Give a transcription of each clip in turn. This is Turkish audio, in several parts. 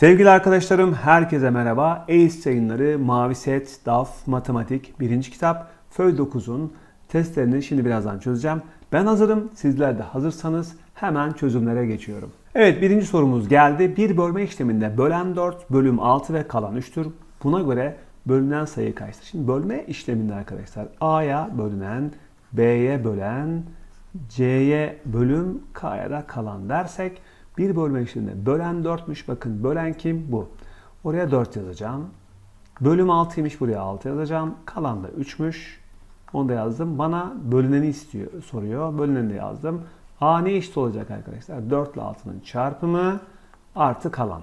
Sevgili arkadaşlarım, herkese merhaba. ACE yayınları Mavi Set, DAF, Matematik 1. kitap, Föy 9'un testlerini şimdi birazdan çözeceğim. Ben hazırım, sizler de hazırsanız hemen çözümlere geçiyorum. Evet, birinci sorumuz geldi. Bir bölme işleminde bölen 4, bölüm 6 ve kalan 3'tür. Buna göre bölünen sayı kaçtır? Şimdi bölme işleminde arkadaşlar A'ya bölünen, B'ye bölen, C'ye bölüm, K'ya da kalan dersek bir bölme işleminde bölen 4'müş. Bakın bölen kim? Bu. Oraya 4 yazacağım. Bölüm 6'ymış. Buraya 6 yazacağım. Kalan da 3'müş. Onu da yazdım. Bana bölüneni istiyor, soruyor. Bölüneni de yazdım. A ne eşit olacak arkadaşlar? 4 ile 6'nın çarpımı artı kalan.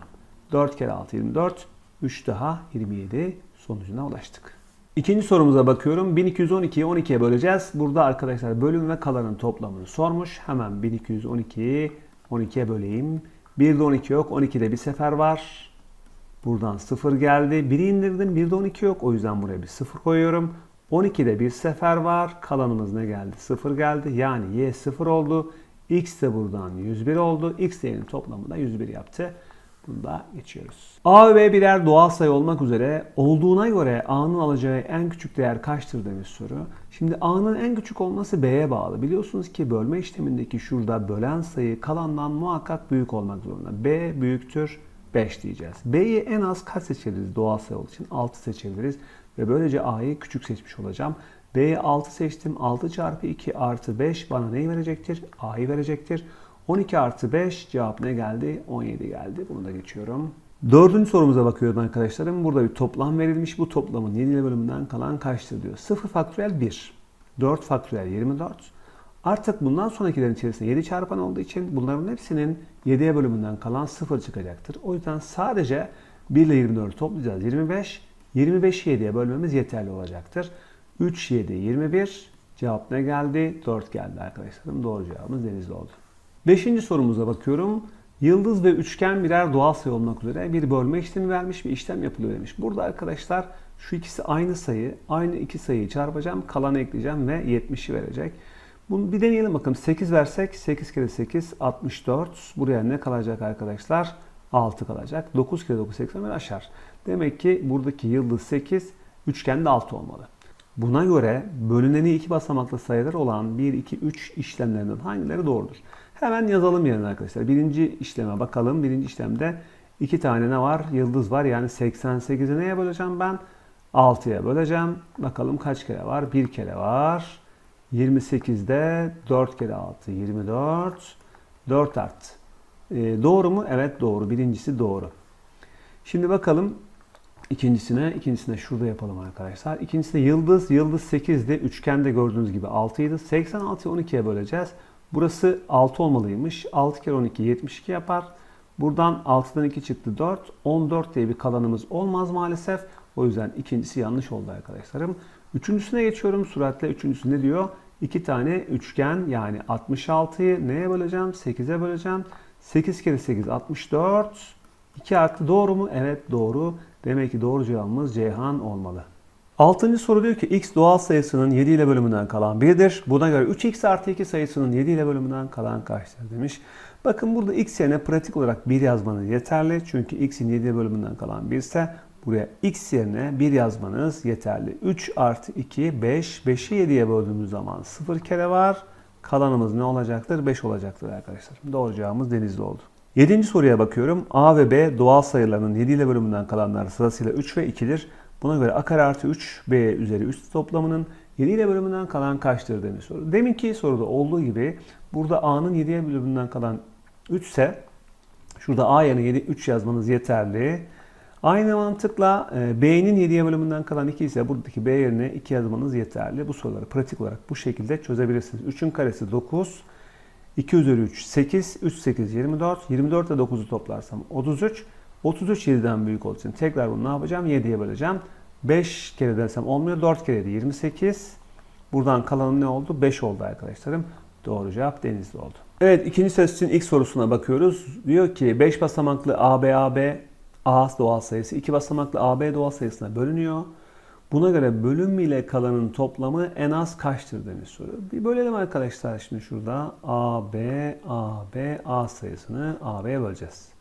4 kere 6 24. 3 daha 27 sonucuna ulaştık. İkinci sorumuza bakıyorum. 1212'yi 12'ye böleceğiz. Burada arkadaşlar bölüm ve kalanın toplamını sormuş. Hemen 1212'yi 12'ye böleyim. 1'de 12 yok. 12'de bir sefer var. Buradan 0 geldi. 1'i indirdim. 1'de 12 yok. O yüzden buraya bir 0 koyuyorum. 12'de bir sefer var. Kalanımız ne geldi? 0 geldi. Yani y 0 oldu. X de buradan 101 oldu. X değerinin toplamı da 101 yaptı. Bunu da geçiyoruz. A ve B birer doğal sayı olmak üzere olduğuna göre A'nın alacağı en küçük değer kaçtır demiş soru. Şimdi A'nın en küçük olması B'ye bağlı. Biliyorsunuz ki bölme işlemindeki şurada bölen sayı kalandan muhakkak büyük olmak zorunda. B büyüktür 5 diyeceğiz. B'yi en az kaç seçebiliriz doğal sayı olduğu için? 6 seçebiliriz. Ve böylece A'yı küçük seçmiş olacağım. B'yi 6 seçtim. 6 çarpı 2 artı 5 bana neyi verecektir? A'yı verecektir. 12 artı 5 cevap ne geldi? 17 geldi. Bunu da geçiyorum. Dördüncü sorumuza bakıyorum arkadaşlarım. Burada bir toplam verilmiş. Bu toplamın 7 ile bölümünden kalan kaçtır diyor. 0 faktöriyel 1. 4 faktöriyel 24. Artık bundan sonrakilerin içerisinde 7 çarpan olduğu için bunların hepsinin 7'ye bölümünden kalan 0 çıkacaktır. O yüzden sadece 1 ile 24'ü toplayacağız. 25. 25'i 7'ye bölmemiz yeterli olacaktır. 3, 7, 21. Cevap ne geldi? 4 geldi arkadaşlarım. Doğru cevabımız Denizli oldu. Beşinci sorumuza bakıyorum. Yıldız ve üçgen birer doğal sayı olmak üzere bir bölme işlemi vermiş bir işlem yapılıyor demiş. Burada arkadaşlar şu ikisi aynı sayı. Aynı iki sayıyı çarpacağım. Kalanı ekleyeceğim ve 70'i verecek. Bunu bir deneyelim bakalım. 8 versek 8 kere 8 64. Buraya ne kalacak arkadaşlar? 6 kalacak. 9 kere 9 81 aşar. Demek ki buradaki yıldız 8, üçgen de 6 olmalı. Buna göre bölüneni iki basamaklı sayılar olan 1, 2, 3 işlemlerinden hangileri doğrudur? Hemen yazalım yerine arkadaşlar. Birinci işleme bakalım. Birinci işlemde iki tane ne var? Yıldız var. Yani 88'i neye böleceğim ben? 6'ya böleceğim. Bakalım kaç kere var? Bir kere var. 28'de 4 kere 6 24. 4 arttı. Ee, doğru mu? Evet doğru. Birincisi doğru. Şimdi bakalım ikincisine. İkincisine şurada yapalım arkadaşlar. İkincisinde yıldız. Yıldız 8'di. Üçgende gördüğünüz gibi 6 idi. 86'yı 12'ye böleceğiz. Burası 6 olmalıymış. 6 kere 12 72 yapar. Buradan 6'dan 2 çıktı 4. 14 diye bir kalanımız olmaz maalesef. O yüzden ikincisi yanlış oldu arkadaşlarım. Üçüncüsüne geçiyorum süratle. Üçüncüsü ne diyor? İki tane üçgen yani 66'yı neye böleceğim? 8'e böleceğim. 8 kere 8 64. 2 artı doğru mu? Evet doğru. Demek ki doğru cevabımız Ceyhan olmalı. Altıncı soru diyor ki x doğal sayısının 7 ile bölümünden kalan 1'dir. Buna göre 3x artı 2 sayısının 7 ile bölümünden kalan kaçtır demiş. Bakın burada x yerine pratik olarak 1 yazmanız yeterli. Çünkü x'in 7 ile bölümünden kalan 1 ise buraya x yerine 1 yazmanız yeterli. 3 artı 2 5. 5'i 7'ye böldüğümüz zaman 0 kere var. Kalanımız ne olacaktır? 5 olacaktır arkadaşlar. Doğru cevabımız denizli oldu. Yedinci soruya bakıyorum. A ve B doğal sayılarının 7 ile bölümünden kalanlar sırasıyla 3 ve 2'dir. Buna göre a kare artı 3 b üzeri üst toplamının 7 ile bölümünden kalan kaçtır demiş soru. Deminki soruda olduğu gibi burada a'nın 7'ye bölümünden kalan 3 ise şurada a yerine 7, 3 yazmanız yeterli. Aynı mantıkla e, b'nin 7'ye bölümünden kalan 2 ise buradaki b yerine 2 yazmanız yeterli. Bu soruları pratik olarak bu şekilde çözebilirsiniz. 3'ün karesi 9. 2 üzeri 3 8. 3 8 24. 24 ile 9'u toplarsam 33. 33 7'den büyük olduğu için tekrar bunu ne yapacağım? 7'ye böleceğim. 5 kere dersem olmuyor. 4 kere de 28. Buradan kalanın ne oldu? 5 oldu arkadaşlarım. Doğru cevap Denizli oldu. Evet ikinci test için ilk sorusuna bakıyoruz. Diyor ki 5 basamaklı AB AB A doğal sayısı 2 basamaklı AB doğal sayısına bölünüyor. Buna göre bölüm ile kalanın toplamı en az kaçtır demiş soru. Bir bölelim arkadaşlar şimdi şurada AB, AB, A sayısını AB'ye böleceğiz.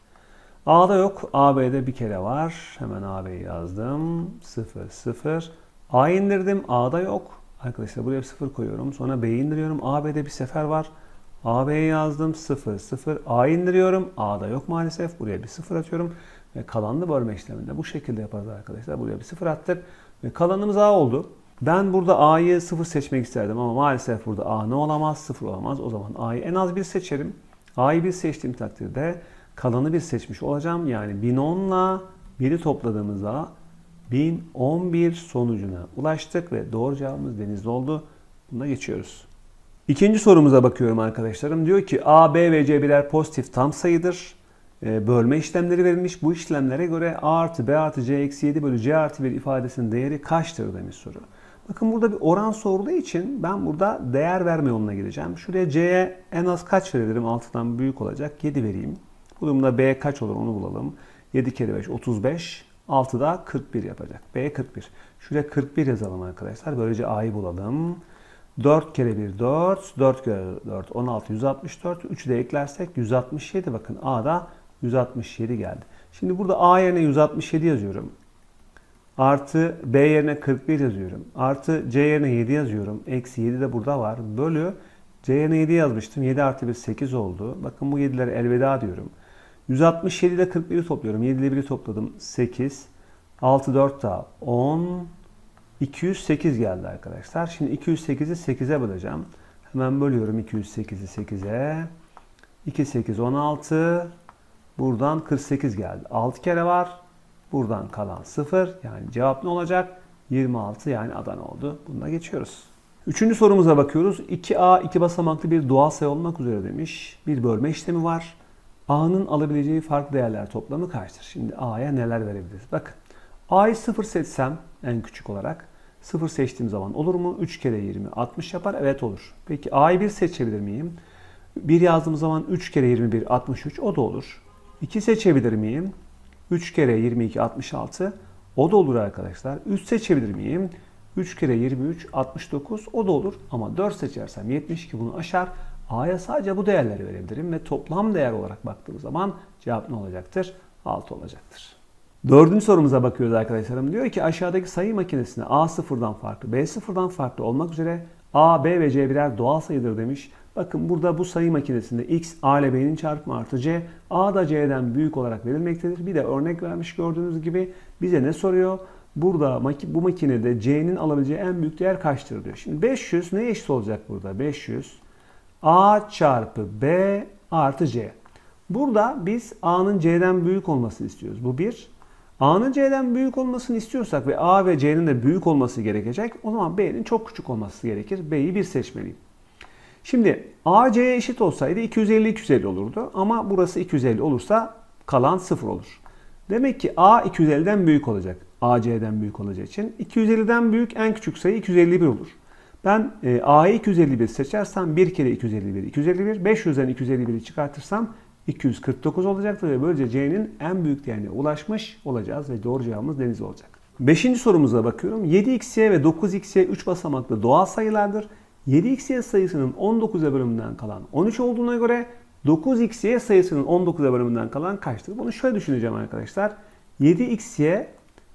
A'da yok. AB'de bir kere var. Hemen AB'yi yazdım. 0, 0. A indirdim. A'da yok. Arkadaşlar buraya bir 0 koyuyorum. Sonra B'yi indiriyorum. AB'de bir sefer var. AB'yi yazdım. 0, 0. A indiriyorum. A'da yok maalesef. Buraya bir 0 atıyorum. Ve kalanlı bölme işleminde bu şekilde yaparız arkadaşlar. Buraya bir 0 attık. Ve kalanımız A oldu. Ben burada A'yı 0 seçmek isterdim ama maalesef burada A ne olamaz? 0 olamaz. O zaman A'yı en az 1 seçerim. A'yı 1 seçtiğim takdirde kalanı 1 seçmiş olacağım. Yani 1010 ile 1'i topladığımızda 1011 sonucuna ulaştık ve doğru cevabımız denizli oldu. Buna geçiyoruz. İkinci sorumuza bakıyorum arkadaşlarım. Diyor ki A, B ve C birer pozitif tam sayıdır. E, bölme işlemleri verilmiş. Bu işlemlere göre A artı B artı C eksi 7 bölü C artı 1 ifadesinin değeri kaçtır demiş soru. Bakın burada bir oran sorduğu için ben burada değer verme yoluna gideceğim. Şuraya C'ye en az kaç verebilirim? 6'dan büyük olacak. 7 vereyim. Bu durumda B kaç olur onu bulalım. 7 kere 5 35. 6 da 41 yapacak. B 41. Şuraya 41 yazalım arkadaşlar. Böylece A'yı bulalım. 4 kere 1 4, 4 kere 4 16 164. 3'ü de eklersek 167. Bakın A'da 167 geldi. Şimdi burada A yerine 167 yazıyorum. Artı B yerine 41 yazıyorum. Artı C yerine 7 yazıyorum. Eksi 7 de burada var. Bölü C yerine 7 yazmıştım. 7 artı 1 8 oldu. Bakın bu 7'lere elveda diyorum. 167 ile 41'i topluyorum. 7 ile 1'i topladım. 8. 6 4 daha 10. 208 geldi arkadaşlar. Şimdi 208'i 8'e böleceğim. Hemen bölüyorum 208'i 8'e. 2 8 16. Buradan 48 geldi. 6 kere var. Buradan kalan 0. Yani cevap ne olacak? 26 yani Adana oldu. Buna geçiyoruz. Üçüncü sorumuza bakıyoruz. 2A iki basamaklı bir doğal sayı olmak üzere demiş. Bir bölme işlemi var. A'nın alabileceği farklı değerler toplamı kaçtır? Şimdi A'ya neler verebiliriz? Bakın. A'yı 0 seçsem en küçük olarak 0 seçtiğim zaman olur mu? 3 kere 20 60 yapar. Evet olur. Peki A'yı 1 seçebilir miyim? 1 yazdığım zaman 3 kere 21 63 o da olur. 2 seçebilir miyim? 3 kere 22 66 o da olur arkadaşlar. 3 seçebilir miyim? 3 kere 23 69 o da olur. Ama 4 seçersem 72 bunu aşar. A'ya sadece bu değerleri verebilirim ve toplam değer olarak baktığım zaman cevap ne olacaktır? 6 olacaktır. Dördüncü sorumuza bakıyoruz arkadaşlarım. Diyor ki aşağıdaki sayı makinesine A sıfırdan farklı, B sıfırdan farklı olmak üzere A, B ve C birer doğal sayıdır demiş. Bakın burada bu sayı makinesinde x A ile B'nin çarpımı artı C, A da C'den büyük olarak verilmektedir. Bir de örnek vermiş gördüğünüz gibi bize ne soruyor? Burada bu makinede C'nin alabileceği en büyük değer kaçtır diyor. Şimdi 500 ne eşit olacak burada? 500 A çarpı B artı C. Burada biz A'nın C'den büyük olmasını istiyoruz. Bu bir. A'nın C'den büyük olmasını istiyorsak ve A ve C'nin de büyük olması gerekecek. O zaman B'nin çok küçük olması gerekir. B'yi bir seçmeliyim. Şimdi A C'ye eşit olsaydı 250 250 olurdu. Ama burası 250 olursa kalan 0 olur. Demek ki A 250'den büyük olacak. A C'den büyük olacağı için. 250'den büyük en küçük sayı 251 olur. Ben e, A'yı 251 seçersem 1 kere 251 251. 500'den 251'i çıkartırsam 249 olacaktır ve böylece C'nin en büyük değerine ulaşmış olacağız ve doğru cevabımız deniz olacak. Beşinci sorumuza bakıyorum. 7xy ve 9xy 3 basamaklı doğal sayılardır. 7xy sayısının 19'a bölümünden kalan 13 olduğuna göre 9xy sayısının 19'a bölümünden kalan kaçtır? Bunu şöyle düşüneceğim arkadaşlar. 7xy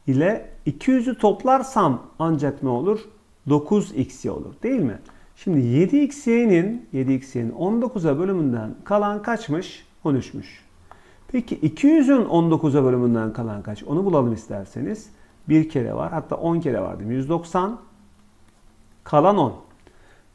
ile 200'ü toplarsam ancak ne olur? 9xy olur değil mi? Şimdi 7xy'nin 7xy'nin 19'a bölümünden kalan kaçmış? 13'müş. Peki 200'ün 19'a bölümünden kalan kaç? Onu bulalım isterseniz. Bir kere var. Hatta 10 kere var değil mi? 190. Kalan 10.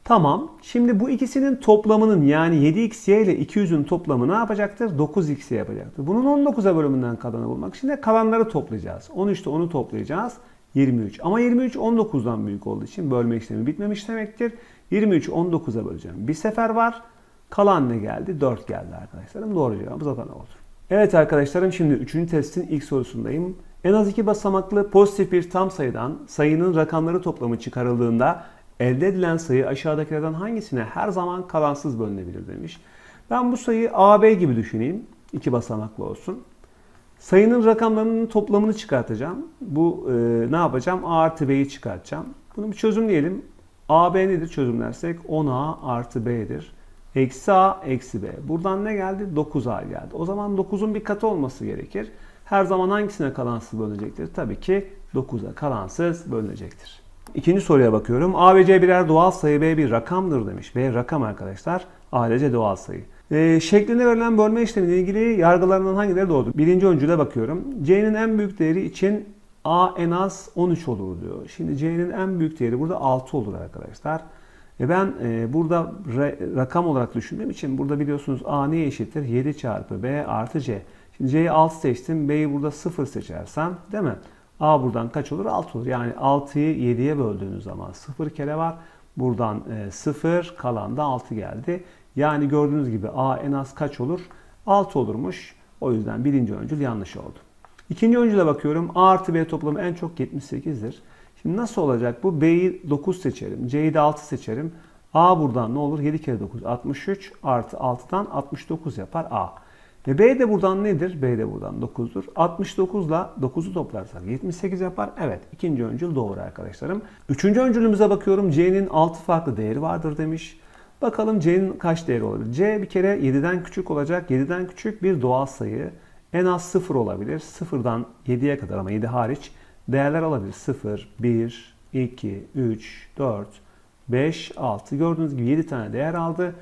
Tamam. Şimdi bu ikisinin toplamının yani 7xy ile 200'ün toplamı ne yapacaktır? 9xy yapacaktır. Bunun 19'a bölümünden kalanı bulmak için de kalanları toplayacağız. 13'te onu toplayacağız. 23. Ama 23 19'dan büyük olduğu için bölme işlemi bitmemiş demektir. 23 19'a böleceğim. Bir sefer var. Kalan ne geldi? 4 geldi arkadaşlarım. Doğru cevabımız Adana oldu. Evet arkadaşlarım şimdi 3. testin ilk sorusundayım. En az iki basamaklı pozitif bir tam sayıdan sayının rakamları toplamı çıkarıldığında elde edilen sayı aşağıdakilerden hangisine her zaman kalansız bölünebilir demiş. Ben bu sayıyı AB gibi düşüneyim. İki basamaklı olsun. Sayının rakamlarının toplamını çıkartacağım. Bu e, ne yapacağım? A artı B'yi çıkartacağım. Bunu bir çözümleyelim. AB nedir çözümlersek? 10A artı B'dir. Eksi A eksi B. Buradan ne geldi? 9A geldi. O zaman 9'un bir katı olması gerekir. Her zaman hangisine kalansız bölünecektir? Tabii ki 9'a kalansız bölünecektir. İkinci soruya bakıyorum. A ve C birer doğal sayı, B bir rakamdır demiş. B rakam arkadaşlar. A ile C doğal sayı. Ee, şeklinde verilen bölme işlemiyle ilgili yargılarından hangileri doğru? Birinci öncüle bakıyorum. C'nin en büyük değeri için A en az 13 olur diyor. Şimdi C'nin en büyük değeri burada 6 olur arkadaşlar. E ben e, burada rakam olarak düşündüğüm için burada biliyorsunuz A neye eşittir? 7 çarpı B artı C. Şimdi C'yi 6 seçtim. B'yi burada 0 seçersem değil mi? A buradan kaç olur? 6 olur. Yani 6'yı 7'ye böldüğünüz zaman 0 kere var. Buradan e, 0 kalan da 6 geldi. Yani gördüğünüz gibi A en az kaç olur? 6 olurmuş. O yüzden birinci öncül yanlış oldu. İkinci öncüle bakıyorum. A artı B toplamı en çok 78'dir. Şimdi nasıl olacak bu? B'yi 9 seçerim. C'yi de 6 seçerim. A buradan ne olur? 7 kere 9 63 artı 6'dan 69 yapar A. Ve B de buradan nedir? B de buradan 9'dur. 69 ile 9'u toplarsak 78 yapar. Evet ikinci öncül doğru arkadaşlarım. Üçüncü öncülümüze bakıyorum. C'nin 6 farklı değeri vardır demiş. Bakalım C'nin kaç değeri olabilir? C bir kere 7'den küçük olacak. 7'den küçük bir doğal sayı. En az 0 olabilir. 0'dan 7'ye kadar ama 7 hariç değerler alabilir. 0, 1, 2, 3, 4, 5, 6. Gördüğünüz gibi 7 tane değer aldı.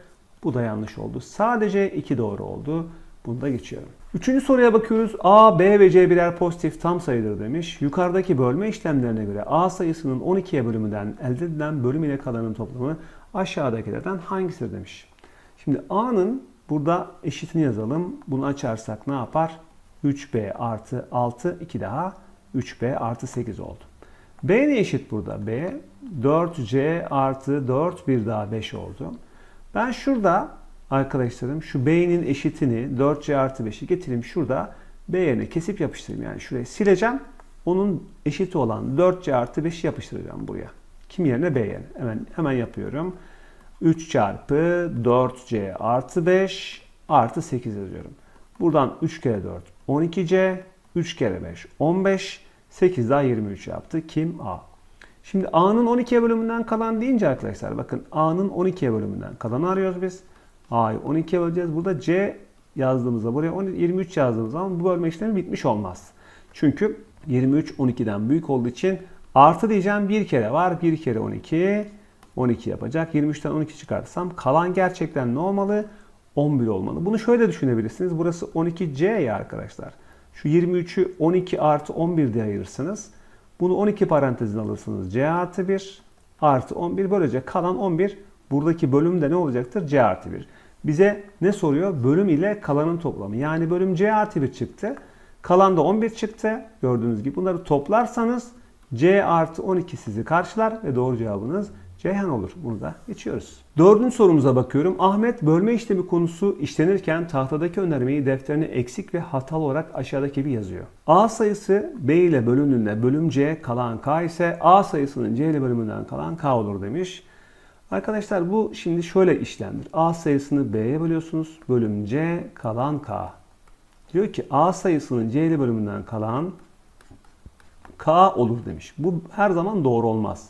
Bu da yanlış oldu. Sadece 2 doğru oldu. Bunu da geçiyorum. Üçüncü soruya bakıyoruz. A, B ve C birer pozitif tam sayıdır demiş. Yukarıdaki bölme işlemlerine göre A sayısının 12'ye bölümünden elde edilen bölüm ile kalanın toplamı aşağıdakilerden hangisidir demiş. Şimdi A'nın burada eşitini yazalım. Bunu açarsak ne yapar? 3B artı 6, 2 daha 3B artı 8 oldu. B ne eşit burada? B 4C artı 4 bir daha 5 oldu. Ben şurada arkadaşlarım şu B'nin eşitini 4C artı 5'i getireyim şurada B yerine kesip yapıştırayım. Yani şurayı sileceğim. Onun eşiti olan 4C artı 5'i yapıştıracağım buraya. Kim yerine B yerine. Hemen, hemen yapıyorum. 3 çarpı 4C artı 5 artı 8 yazıyorum. Buradan 3 kere 4 12C 3 kere 5 15 8 daha 23 yaptı. Kim? A. Şimdi A'nın 12'ye bölümünden kalan deyince arkadaşlar bakın A'nın 12'ye bölümünden kalanı arıyoruz biz. A'yı 12'ye böleceğiz. Burada C yazdığımızda buraya 23 yazdığımız zaman bu bölme işlemi bitmiş olmaz. Çünkü 23 12'den büyük olduğu için artı diyeceğim bir kere var. 1 kere 12 12 yapacak. 23'ten 12 çıkartırsam kalan gerçekten ne olmalı? 11 olmalı. Bunu şöyle düşünebilirsiniz. Burası 12C ya arkadaşlar. Şu 23'ü 12 artı 11 diye ayırırsınız. Bunu 12 parantezine alırsınız. C artı 1 artı 11 böylece kalan 11 buradaki bölümde ne olacaktır? C artı 1. Bize ne soruyor? Bölüm ile kalanın toplamı. Yani bölüm C artı 1 çıktı. Kalan da 11 çıktı. Gördüğünüz gibi bunları toplarsanız C artı 12 sizi karşılar ve doğru cevabınız Ceyhan olur. Bunu da geçiyoruz. Dördüncü sorumuza bakıyorum. Ahmet bölme işlemi konusu işlenirken tahtadaki önermeyi defterine eksik ve hatalı olarak aşağıdaki gibi yazıyor. A sayısı B ile bölümünde bölüm C kalan K ise A sayısının C ile bölümünden kalan K olur demiş. Arkadaşlar bu şimdi şöyle işlemdir. A sayısını B'ye bölüyorsunuz. Bölüm C kalan K. Diyor ki A sayısının C ile bölümünden kalan K olur demiş. Bu her zaman doğru olmaz.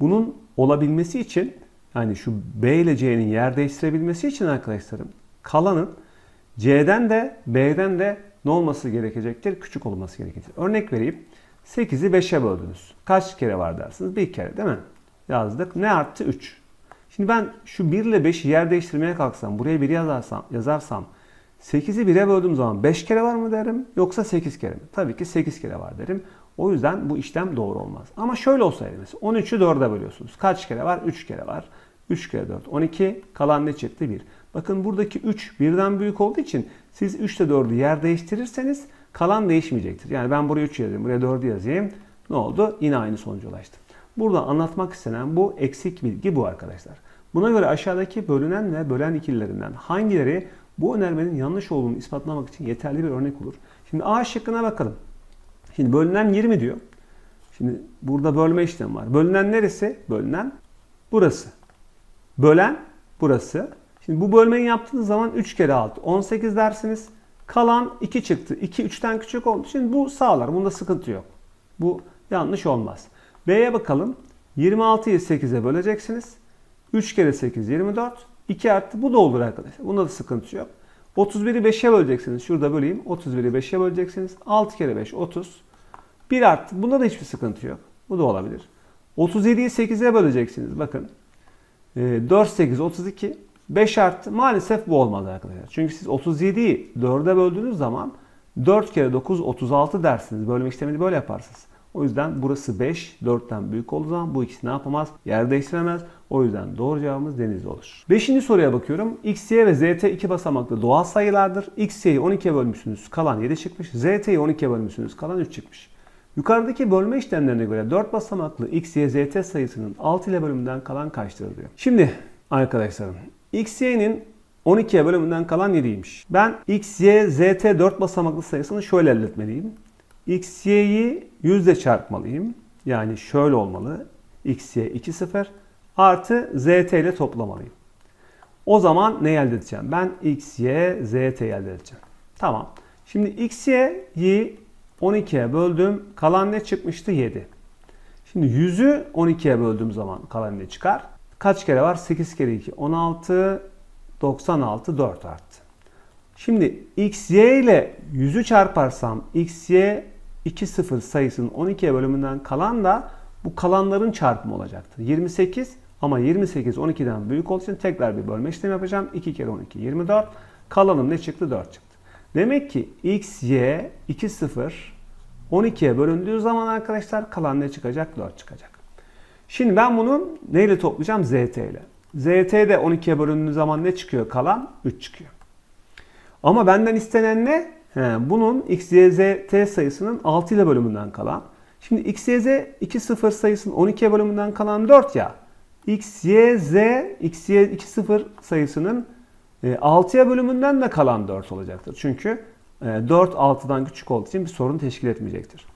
Bunun olabilmesi için yani şu B ile C'nin yer değiştirebilmesi için arkadaşlarım kalanın C'den de B'den de ne olması gerekecektir? Küçük olması gerekecektir. Örnek vereyim. 8'i 5'e böldünüz. Kaç kere var dersiniz? Bir kere değil mi? Yazdık. Ne arttı? 3. Şimdi ben şu 1 ile 5'i yer değiştirmeye kalksam, buraya 1 yazarsam, yazarsam 8'i 1'e böldüğüm zaman 5 kere var mı derim yoksa 8 kere mi? Tabii ki 8 kere var derim. O yüzden bu işlem doğru olmaz. Ama şöyle olsaydı mesela 13'ü 4'e bölüyorsunuz. Kaç kere var? 3 kere var. 3 kere 4. 12. Kalan ne çıktı? 1. Bakın buradaki 3 birden büyük olduğu için siz 3 ile 4'ü yer değiştirirseniz kalan değişmeyecektir. Yani ben buraya 3 yazayım, buraya 4'ü yazayım. Ne oldu? Yine aynı sonuca ulaştım. Burada anlatmak istenen bu eksik bilgi bu arkadaşlar. Buna göre aşağıdaki bölünen ve bölen ikililerinden hangileri bu önermenin yanlış olduğunu ispatlamak için yeterli bir örnek olur? Şimdi A şıkkına bakalım. Şimdi bölünen 20 diyor. Şimdi burada bölme işlemi var. Bölünen neresi? Bölünen burası. Bölen burası. Şimdi bu bölmeyi yaptığınız zaman 3 kere 6 18 dersiniz. Kalan 2 çıktı. 2 3'ten küçük olduğu için bu sağlar. Bunda sıkıntı yok. Bu yanlış olmaz. B'ye bakalım. 26'yı 8'e böleceksiniz. 3 kere 8 24. 2 arttı. Bu da olur arkadaşlar. Bunda da sıkıntı yok. 31'i 5'e böleceksiniz. Şurada böleyim. 31'i 5'e böleceksiniz. 6 kere 5 30. 1 arttı. Bunda da hiçbir sıkıntı yok. Bu da olabilir. 37'yi 8'e böleceksiniz. Bakın. Ee, 4 8 32. 5 arttı. Maalesef bu olmadı arkadaşlar. Çünkü siz 37'yi 4'e böldüğünüz zaman 4 kere 9 36 dersiniz. Bölme işlemini böyle yaparsınız. O yüzden burası 5, 4'ten büyük olduğu zaman bu ikisi ne yapamaz? Yer değiştiremez. O yüzden doğru cevabımız denizli olur. Beşinci soruya bakıyorum. X, Y ve ZT iki basamaklı doğal sayılardır. X, Y'yi 12'ye bölmüşsünüz kalan 7 çıkmış. ZT'yi 12'ye bölmüşsünüz kalan 3 çıkmış. Yukarıdaki bölme işlemlerine göre 4 basamaklı X, Y, ZT sayısının 6 ile bölümünden kalan kaçtır diyor. Şimdi arkadaşlarım X, Y'nin 12'ye bölümünden kalan 7'ymiş. Ben X, Y, ZT 4 basamaklı sayısını şöyle elde etmeliyim. X, Y'yi 100 ile çarpmalıyım. Yani şöyle olmalı. X, Y 2, 0 artı ZT ile toplamalıyım. O zaman ne elde edeceğim? Ben X, Y, ZT elde edeceğim. Tamam. Şimdi X, Y'yi 12'ye böldüm. Kalan ne çıkmıştı? 7. Şimdi 100'ü 12'ye böldüğüm zaman kalan ne çıkar? Kaç kere var? 8 kere 2. 16, 96, 4 arttı. Şimdi x, y ile 100'ü çarparsam x, y 2, 0 sayısının 12'ye bölümünden kalan da bu kalanların çarpımı olacaktır. 28 ama 28 12'den büyük olduğu için tekrar bir bölme işlemi yapacağım. 2 kere 12 24. Kalanım ne çıktı? 4 çıktı. Demek ki x, y 2, 0 12'ye bölündüğü zaman arkadaşlar kalan ne çıkacak? 4 çıkacak. Şimdi ben bunu neyle toplayacağım? ZT ile. ZT de 12'ye bölündüğü zaman ne çıkıyor? Kalan 3 çıkıyor. Ama benden istenen ne? Bunun x, y, z, t sayısının 6 ile bölümünden kalan. Şimdi x, y, z 2, 0 sayısının 12'ye bölümünden kalan 4 ya. x, y, z, x, y 2, 0 sayısının 6'ya bölümünden de kalan 4 olacaktır. Çünkü 4 6'dan küçük olduğu için bir sorun teşkil etmeyecektir.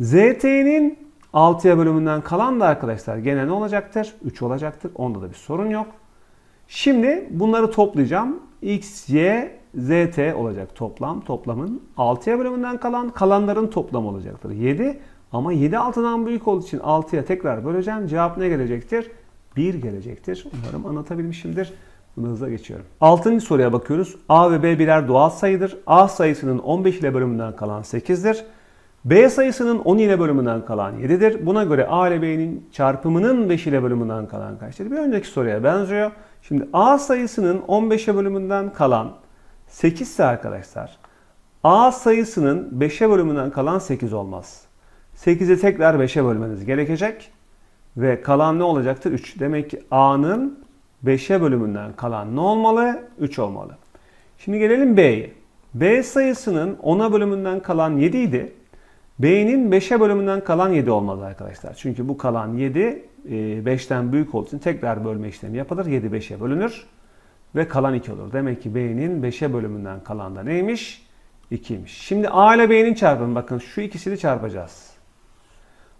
ZT'nin 6'ya bölümünden kalan da arkadaşlar gene ne olacaktır? 3 olacaktır. Onda da bir sorun yok. Şimdi bunları toplayacağım. X, Y, ZT olacak toplam. Toplamın 6'ya bölümünden kalan kalanların toplamı olacaktır. 7 ama 7 6'dan büyük olduğu için 6'ya tekrar böleceğim. Cevap ne gelecektir? 1 gelecektir. Umarım anlatabilmişimdir. Bunu hızla geçiyorum. 6. soruya bakıyoruz. A ve B birer doğal sayıdır. A sayısının 15 ile bölümünden kalan 8'dir. B sayısının 10 ile bölümünden kalan 7'dir. Buna göre A ile B'nin çarpımının 5 ile bölümünden kalan kaçtır? Bir önceki soruya benziyor. Şimdi A sayısının 15'e bölümünden kalan 8 ise arkadaşlar A sayısının 5'e bölümünden kalan 8 olmaz. 8'i tekrar 5'e bölmeniz gerekecek. Ve kalan ne olacaktır? 3. Demek ki A'nın 5'e bölümünden kalan ne olmalı? 3 olmalı. Şimdi gelelim B'ye. B sayısının 10'a bölümünden kalan 7 idi. B'nin 5'e bölümünden kalan 7 olmalı arkadaşlar. Çünkü bu kalan 7 5'ten büyük olduğu için tekrar bölme işlemi yapılır. 7 5'e bölünür ve kalan 2 olur. Demek ki B'nin 5'e bölümünden kalan da neymiş? 2'ymiş. Şimdi A ile B'nin çarpımı bakın şu ikisini çarpacağız.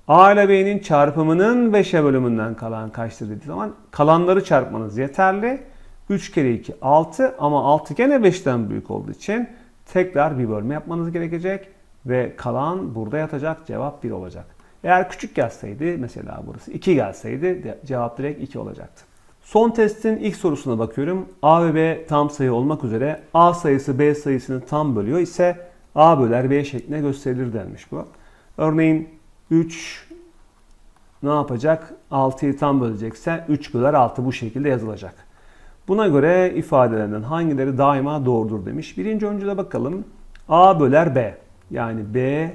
A ile B'nin çarpımının 5'e bölümünden kalan kaçtır dediği zaman kalanları çarpmanız yeterli. 3 kere 2 6 ama 6 gene 5'ten büyük olduğu için tekrar bir bölme yapmanız gerekecek ve kalan burada yatacak cevap 1 olacak. Eğer küçük gelseydi mesela burası 2 gelseydi cevap direkt 2 olacaktı. Son testin ilk sorusuna bakıyorum. A ve B tam sayı olmak üzere A sayısı B sayısını tam bölüyor ise A böler B şeklinde gösterilir denmiş bu. Örneğin 3 ne yapacak? 6'yı tam bölecekse 3 böler 6 bu şekilde yazılacak. Buna göre ifadelerinden hangileri daima doğrudur demiş. Birinci öncüle bakalım. A böler B. Yani B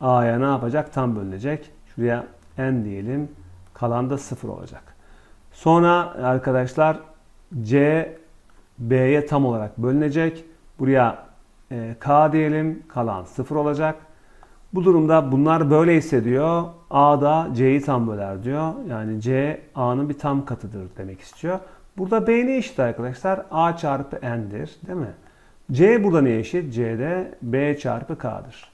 A'ya ne yapacak? Tam bölünecek. Şuraya n diyelim. Kalan da 0 olacak. Sonra arkadaşlar C B'ye tam olarak bölünecek. Buraya e, K diyelim. Kalan 0 olacak. Bu durumda bunlar böyle hissediyor. A da C'yi tam böler diyor. Yani C A'nın bir tam katıdır demek istiyor. Burada B ne eşit arkadaşlar? A çarpı N'dir değil mi? C burada ne eşit? C de B çarpı K'dır.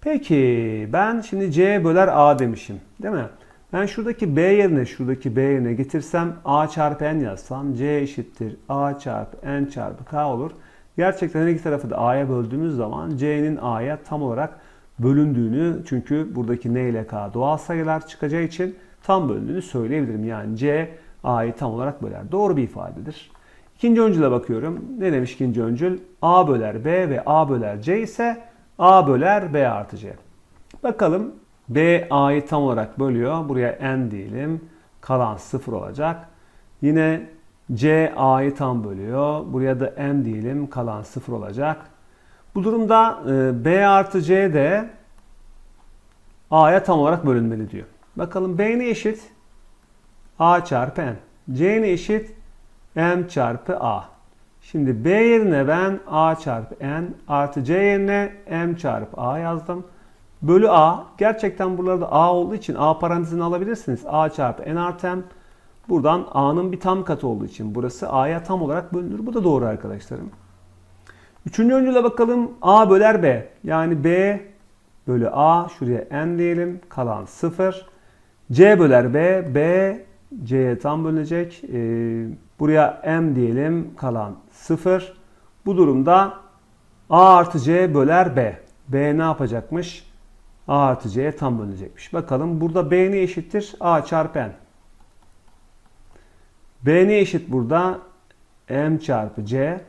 Peki ben şimdi C böler A demişim değil mi? Ben şuradaki B yerine şuradaki B yerine getirsem A çarpı N yazsam C eşittir A çarpı N çarpı K olur. Gerçekten her iki tarafı da A'ya böldüğümüz zaman C'nin A'ya tam olarak bölündüğünü çünkü buradaki N ile K doğal sayılar çıkacağı için tam bölündüğünü söyleyebilirim. Yani C A'yı tam olarak böler. Doğru bir ifadedir. İkinci öncüle bakıyorum. Ne demiş ikinci öncül? A böler B ve A böler C ise A böler B artı C. Bakalım B A'yı tam olarak bölüyor. Buraya N diyelim. Kalan 0 olacak. Yine C A'yı tam bölüyor. Buraya da M diyelim. Kalan 0 olacak. Bu durumda e, B artı C de A'ya tam olarak bölünmeli diyor. Bakalım B ne eşit? A çarpı N. C ne eşit? M çarpı A. Şimdi B yerine ben A çarpı N artı C yerine M çarpı A yazdım. Bölü A. Gerçekten buralarda A olduğu için A parantezini alabilirsiniz. A çarpı N artı M. Buradan A'nın bir tam katı olduğu için burası A'ya tam olarak bölünür. Bu da doğru arkadaşlarım. Üçüncü öncüle bakalım. A böler B. Yani B bölü A. Şuraya N diyelim. Kalan 0. C böler B. B C'ye tam bölünecek. Ee, buraya M diyelim. Kalan 0. Bu durumda A artı C böler B. B ne yapacakmış? A artı C'ye tam bölünecekmiş. Bakalım burada B ne eşittir? A çarpı N. B ne eşit burada? M çarpı C.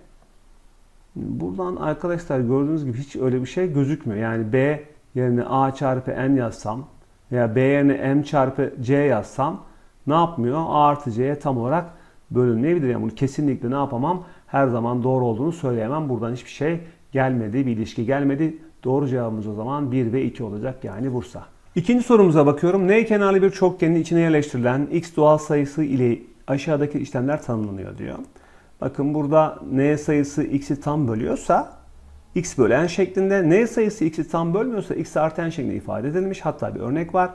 Buradan arkadaşlar gördüğünüz gibi hiç öyle bir şey gözükmüyor. Yani B yerine A çarpı N yazsam veya B yerine M çarpı C yazsam ne yapmıyor? A artı C'ye tam olarak bölünmeyebilir. Yani bunu kesinlikle ne yapamam? Her zaman doğru olduğunu söyleyemem. Buradan hiçbir şey gelmedi, bir ilişki gelmedi. Doğru cevabımız o zaman 1 ve 2 olacak yani Bursa. İkinci sorumuza bakıyorum. N kenarlı bir çokgenin içine yerleştirilen x doğal sayısı ile aşağıdaki işlemler tanımlanıyor diyor. Bakın burada n sayısı x'i tam bölüyorsa x bölen şeklinde, n sayısı x'i tam bölmüyorsa x artı n şeklinde ifade edilmiş. Hatta bir örnek var.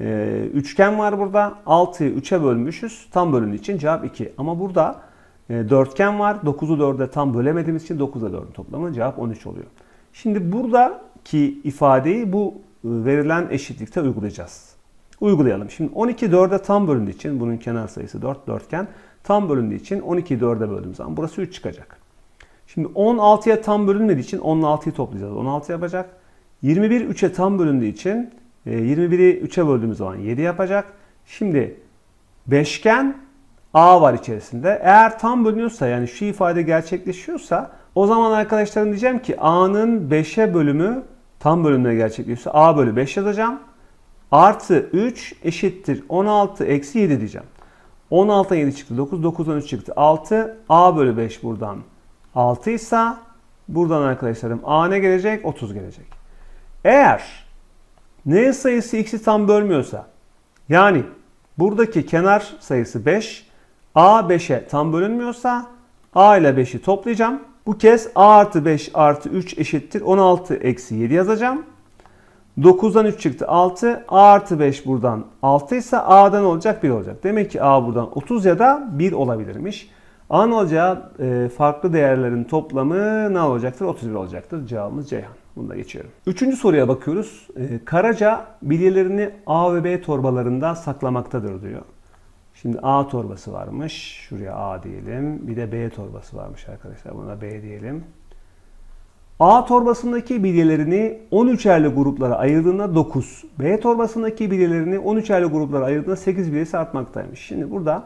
Ee, üçgen var burada. 6'yı 3'e bölmüşüz. Tam bölündüğü için cevap 2. Ama burada e, dörtgen var. 9'u 4'e tam bölemediğimiz için 9'a 4'ün toplamı cevap 13 oluyor. Şimdi buradaki ifadeyi bu e, verilen eşitlikte uygulayacağız. Uygulayalım. Şimdi 12 4'e tam bölündüğü için bunun kenar sayısı 4 dörtgen tam bölündüğü için 12'yi 4'e böldüğüm zaman burası 3 çıkacak. Şimdi 16'ya tam bölünmediği için 16'yı toplayacağız. 16 yapacak. 21 3'e tam bölündüğü için 21'i 3'e böldüğümüz zaman 7 yapacak. Şimdi beşgen A var içerisinde. Eğer tam bölünüyorsa yani şu ifade gerçekleşiyorsa o zaman arkadaşlarım diyeceğim ki A'nın 5'e bölümü tam bölümüne gerçekleşiyorsa A bölü 5 yazacağım. Artı 3 eşittir 16 eksi 7 diyeceğim. 16'dan 7 çıktı 9, 9'dan 3 çıktı 6. A bölü 5 buradan 6 ise buradan arkadaşlarım A ne gelecek? 30 gelecek. Eğer n sayısı x'i tam bölmüyorsa yani buradaki kenar sayısı 5 A 5'e tam bölünmüyorsa A ile 5'i toplayacağım. Bu kez A artı 5 artı 3 eşittir 16 eksi 7 yazacağım. 9'dan 3 çıktı 6. A artı 5 buradan 6 ise A'dan olacak 1 olacak. Demek ki A buradan 30 ya da 1 olabilirmiş. A'nın olacağı e, farklı değerlerin toplamı ne olacaktır? 31 olacaktır. Cevabımız Ceyhan. Bunu da geçiyorum. Üçüncü soruya bakıyoruz. E, Karaca bilyelerini A ve B torbalarında saklamaktadır diyor. Şimdi A torbası varmış. Şuraya A diyelim. Bir de B torbası varmış arkadaşlar. Buna B diyelim. A torbasındaki bilyelerini 13'erli gruplara ayırdığında 9. B torbasındaki bilyelerini 13'erli gruplara ayırdığında 8 bilyesi artmaktaymış. Şimdi burada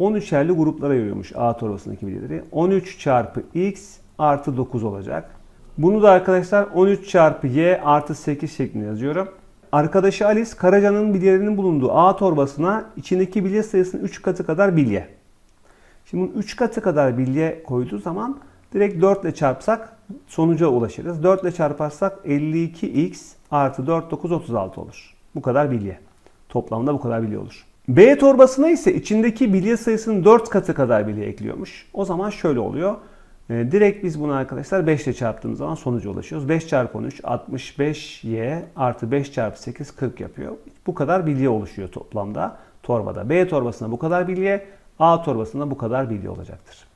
13'erli gruplara ayırıyormuş A torbasındaki bilyeleri. 13 çarpı X artı 9 olacak. Bunu da arkadaşlar 13 çarpı Y artı 8 şeklinde yazıyorum. Arkadaşı Alice Karaca'nın bilyelerinin bulunduğu A torbasına içindeki bilye sayısının 3 katı kadar bilye. Şimdi bunun 3 katı kadar bilye koyduğu zaman direkt 4 ile çarpsak sonuca ulaşırız. 4 ile çarparsak 52x artı 4 9 36 olur. Bu kadar bilye. Toplamda bu kadar bilye olur. B torbasına ise içindeki bilye sayısının 4 katı kadar bilye ekliyormuş. O zaman şöyle oluyor. E, direkt biz bunu arkadaşlar 5 ile çarptığımız zaman sonuca ulaşıyoruz. 5 çarpı 13 65y artı 5 çarpı 8 40 yapıyor. Bu kadar bilye oluşuyor toplamda torbada. B torbasında bu kadar bilye, A torbasında bu kadar bilye olacaktır.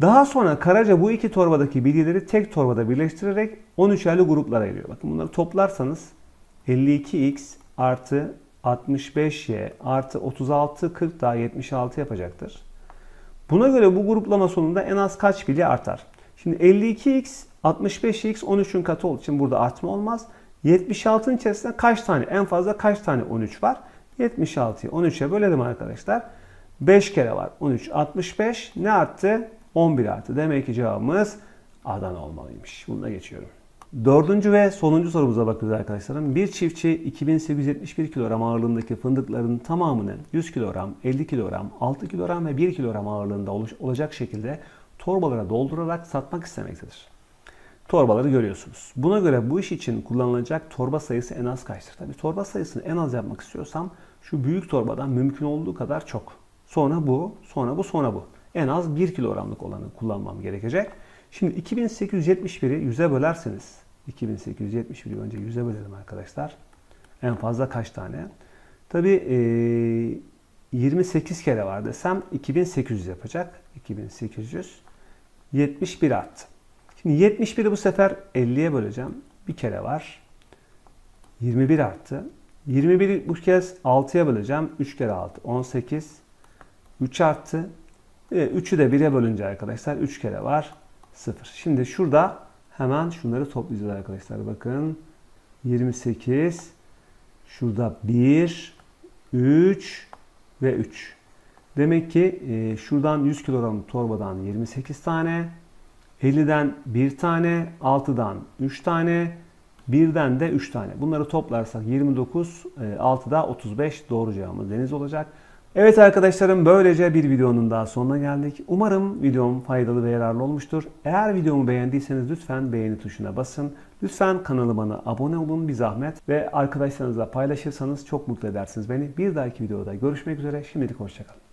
Daha sonra Karaca bu iki torbadaki bilyeleri tek torbada birleştirerek 13'erli gruplara ayırıyor. Bakın bunları toplarsanız 52x artı 65y artı 36 40 daha 76 yapacaktır. Buna göre bu gruplama sonunda en az kaç bilye artar? Şimdi 52x 65x 13'ün katı olduğu için burada artma olmaz. 76'ın içerisinde kaç tane en fazla kaç tane 13 var? 76'yı 13'e bölelim arkadaşlar. 5 kere var. 13, 65. Ne arttı? 11 arttı. Demek ki cevabımız Adana olmalıymış. Bunu da geçiyorum. Dördüncü ve sonuncu sorumuza bakıyoruz arkadaşlarım. Bir çiftçi 2871 kilogram ağırlığındaki fındıkların tamamını 100 kilogram, 50 kilogram, 6 kilogram ve 1 kilogram ağırlığında olacak şekilde torbalara doldurarak satmak istemektedir. Torbaları görüyorsunuz. Buna göre bu iş için kullanılacak torba sayısı en az kaçtır? Tabii torba sayısını en az yapmak istiyorsam şu büyük torbadan mümkün olduğu kadar çok. Sonra bu, sonra bu, sonra bu. En az 1 kilogramlık olanı kullanmam gerekecek. Şimdi 2871'i 100'e bölerseniz 2871'i önce 100'e bölelim arkadaşlar. En fazla kaç tane? Tabii eee, 28 kere var desem 2800 yapacak. 2800 71 arttı. Şimdi 71'i bu sefer 50'ye böleceğim. Bir kere var. 21 arttı. 21'i bu kez 6'ya böleceğim. 3 kere 6 18. 3 arttı. E, 3'ü de 1'e bölünce arkadaşlar 3 kere var. 0. Şimdi şurada hemen şunları toplayacağız arkadaşlar. Bakın 28. Şurada 1, 3 ve 3. Demek ki e, şuradan 100 kilogram torbadan 28 tane, 50'den 1 tane, 6'dan 3 tane, 1'den de 3 tane. Bunları toplarsak 29, e, 6'da 35 doğru cevabımız deniz olacak. Evet arkadaşlarım böylece bir videonun daha sonuna geldik. Umarım videom faydalı ve yararlı olmuştur. Eğer videomu beğendiyseniz lütfen beğeni tuşuna basın. Lütfen kanalıma abone olun bir zahmet ve arkadaşlarınızla paylaşırsanız çok mutlu edersiniz beni. Bir dahaki videoda görüşmek üzere. Şimdilik hoşçakalın.